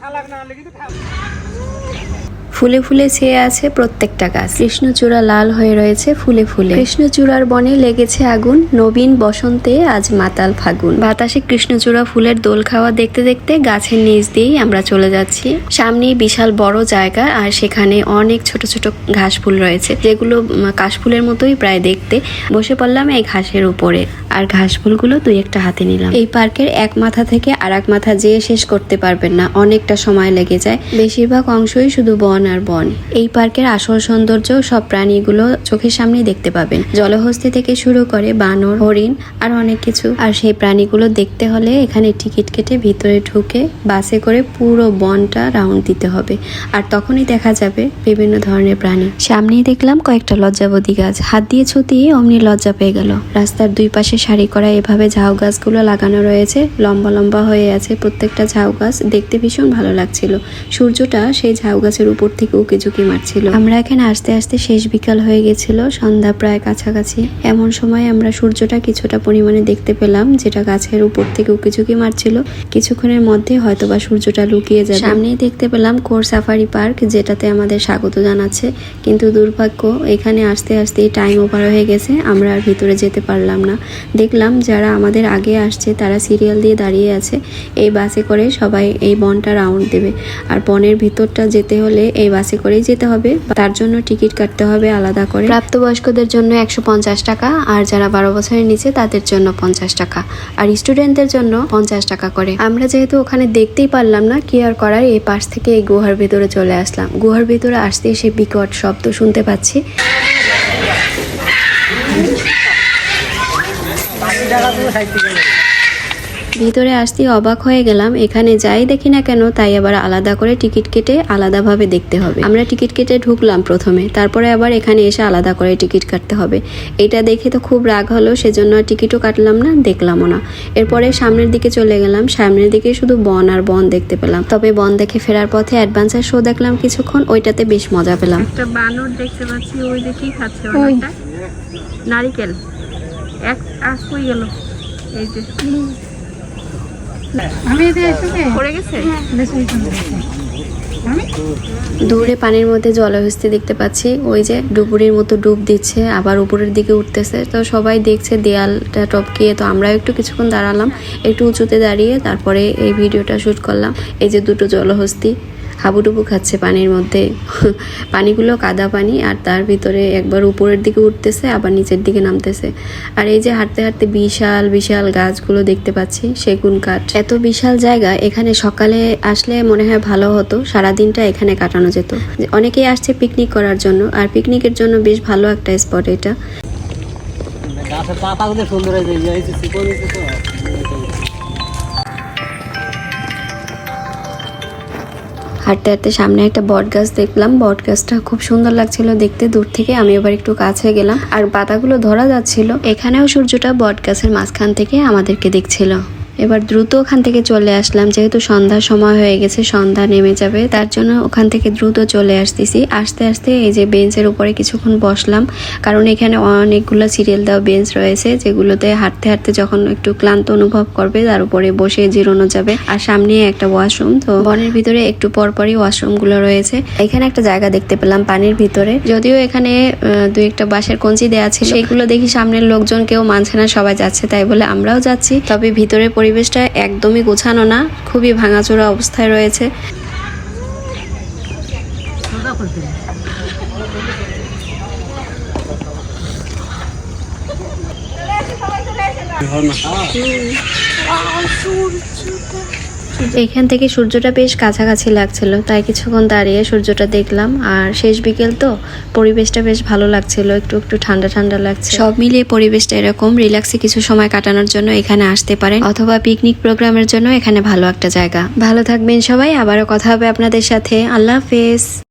খালাক না হলে কিন্তু ফুলে ফুলে ছেয়ে আছে প্রত্যেকটা গাছ। কৃষ্ণচূড়া লাল হয়ে রয়েছে ফুলে ফুলে। কৃষ্ণচূড়ার বনে লেগেছে আগুন। নবীন বসন্তে আজ মাতাল ফাগুন। বাতাসে কৃষ্ণচূড়া ফুলের দোল খাওয়া দেখতে দেখতে গাছের নিচ দিয়েই আমরা চলে যাচ্ছি। সামনেই বিশাল বড় জায়গা আর সেখানে অনেক ছোট ছোট ঘাস ফুল রয়েছে। যেগুলো কাশফুলের মতোই প্রায় দেখতে। বসে পড়লাম এই ঘাসের উপরে। আর ঘাস ফুলগুলো দুই একটা হাতে নিলাম। এই পার্কের এক মাথা থেকে আর এক মাথা যেয়ে শেষ করতে পারবেন না। অনেকটা সময় লেগে যায়। বেশিরভাগ অংশই শুধু বন আর বন। এই পার্কের আসল সৌন্দর্য সব প্রাণীগুলো চোখের সামনেই দেখতে পাবেন। জলহস্তি থেকে শুরু করে বানর, হরিণ আর অনেক কিছু। আর সেই প্রাণীগুলো দেখতে হলে এখানে টিকিট কেটে ভিতরে ঢুকে বাসে করে পুরো বনটা রাউন্ড দিতে হবে। আর তখনই দেখা যাবে বিভিন্ন ধরনের প্রাণী। সামনেই দেখলাম কয়েকটা লজ্জাবতী গাছ। হাত দিয়ে ছুটিয়ে অমনি লজ্জা পেয়ে গেল। রাস্তার দুই পাশে সারি করা এভাবে ঝাউ গাছগুলো লাগানো রয়েছে। লম্বা লম্বা হয়ে আছে প্রত্যেকটা ঝাউ গাছ। দেখতে ভীষণ ভালো লাগছিল। সূর্যটা সেই ঝাউ গাছের উপর থেকে উকি ঝুঁকি মারছিল। আমরা এখানে আসতে আসতে শেষ বিকাল হয়ে গেছিল, সন্ধ্যা প্রায় কাছাকাছি। এমন সময় আমরা সূর্যটা কিছুটা পরিমাণে দেখতে পেলাম, যেটা গাছের উপর থেকে উকি ঝুঁকি মারছিল। কিছুক্ষণের মধ্যে হয়তোবা সূর্যটা লুকিয়ে যাবে। সামনেই দেখতে পেলাম কোর সাফারি পার্ক, যেটাতে আমাদের স্বাগত জানাচ্ছে। কিন্তু দুর্ভাগ্য, এখানে আসতে আসতে টাইম ওভার হয়ে গেছে, আমরা আর ভিতরে যেতে পারলাম না। দেখলাম যারা আমাদের আগে আসছে, তারা সিরিয়াল দিয়ে দাঁড়িয়ে আছে। এই বাসে করে সবাই এই বনটা রাউন্ড দেবে। আর বনের ভিতরটা যেতে হলে এই বাসে করেই যেতে হবে। তার জন্য টিকিট কাটতে হবে আলাদা করে। প্রাপ্তবয়স্কদের জন্য একশো পঞ্চাশ টাকা আর যারা বারো বছরের নিচে তাদের জন্য পঞ্চাশ টাকা। আর স্টুডেন্টদের জন্য পঞ্চাশ টাকা করে। আমরা যেহেতু ওখানে দেখতেই পারলাম না কি আর করার এই পাশ থেকে এই গুহার ভেতরে চলে আসলাম। গুহার ভেতরে আসতেই সে বিকট শব্দ শুনতে পাচ্ছি। ভিতরে আসতেই অবাক হয়ে গেলাম। এখানে যাই দেখি না কেন তাই আবার আলাদা করে টিকিট কেটে আলাদাভাবে দেখতে হবে। আমরা টিকিট কেটে ঢুকলাম প্রথমে তারপরে আবার এখানে এসে আলাদা করে টিকিট কাটতে হবে। এটা দেখে তো খুব রাগ হলো সেজন্য আর টিকিটও কাটলাম না দেখলামও না। এরপরে সামনের দিকে চলে গেলাম সামনের দিকে শুধু বন আর বন দেখতে পেলাম। তবে বন দেখে ফেরার পথে অ্যাডভেঞ্চার শো দেখলাম কিছুক্ষণ ওইটাতে বেশ মজা পেলাম। একটা বানর দেখতে পাচ্ছি ওই খাচ্ছে নারিকেল। এক কই গেল। এই যে। দূরে পানির মধ্যে জলহস্তি দেখতে পাচ্ছি ওই যে ডুবুরির মতো ডুব দিচ্ছে আবার উপরের দিকে উঠতেছে। তো সবাই দেখছে দেয়ালটা টপকিয়ে তো আমরা একটু কিছুক্ষণ দাঁড়ালাম একটু উঁচুতে দাঁড়িয়ে তারপরে এই ভিডিওটা শ্যুট করলাম। এই যে দুটো জলহস্তি হাবুডুবু খাচ্ছে পানির মধ্যে পানিগুলো কাদা পানি আর তার ভিতরে একবার উপরের দিকে উঠতেছে আবার নিচের দিকে নামতেছে আর এই যে হাঁটতে হাঁটতে বিশাল বিশাল গাছগুলো দেখতে পাচ্ছি সেগুন কাঠ এত বিশাল জায়গা এখানে সকালে আসলে মনে হয় ভালো হতো সারাদিনটা এখানে কাটানো যেত অনেকেই আসছে পিকনিক করার জন্য আর পিকনিকের জন্য বেশ ভালো একটা স্পট এটা সুন্দর হয়েছে হাঁটতে হাঁটতে সামনে একটা বট গাছ দেখলাম। বট গাছটা খুব সুন্দর লাগছিল দেখতে। দূর থেকে আমি এবার একটু কাছে গেলাম। আর পাতাগুলো ধরা যাচ্ছিল। এখানেও সূর্যটা বট গাছের মাঝখান থেকে আমাদেরকে দেখছিল। এবার দ্রুত ওখান থেকে চলে আসলাম, যেহেতু সন্ধ্যার সময় হয়ে গেছে, সন্ধ্যা নেমে যাবে, তার জন্য ওখান থেকে দ্রুত চলে আসতেছি। আস্তে আস্তে এই যে বেঞ্চের উপরে কিছুক্ষণ বসলাম, কারণ এখানে অনেকগুলো সিরিয়াল দেওয়া বেঞ্চ রয়েছে, যেগুলোতে হাঁটতে হাঁটতে যখন একটু ক্লান্ত অনুভব করবে, তার উপরে বসে জিরোনো যাবে। আর সামনে একটা ওয়াশরুম, তো বনের ভিতরে একটু পরপরই ওয়াশরুমগুলো রয়েছে। এখানে একটা জায়গা দেখতে পেলাম পানির ভিতরে, যদিও এখানে দুই একটা বাঁশের কঞ্চি দেওয়া ছিল। সেইগুলো দেখি সামনের লোকজন কেউ মানছে না, সবাই যাচ্ছে, তাই বলে আমরাও যাচ্ছি। তবে ভিতরের পরিবেশটা একদমই গোছানো না খুবই ভাঙাচোরা অবস্থায় রয়েছে। এখান থেকে সূর্যটা বেশ কাছাকাছি লাগছিল, তাই কিছুক্ষণ দাঁড়িয়ে সূর্যটা দেখলাম। আর শেষ বিকেল তো, পরিবেশটা বেশ ভালো লাগছিল, একটু একটু ঠান্ডা ঠান্ডা লাগছে। সব মিলিয়ে পরিবেশটা এরকম রিল্যাক্সে কিছু সময় কাটানোর জন্য এখানে আসতে পারেন, অথবা পিকনিক প্রোগ্রামের জন্য এখানে ভালো একটা জায়গা। ভালো থাকবেন সবাই, আবারও কথা হবে আপনাদের সাথে। আল্লাহ হাফেজ।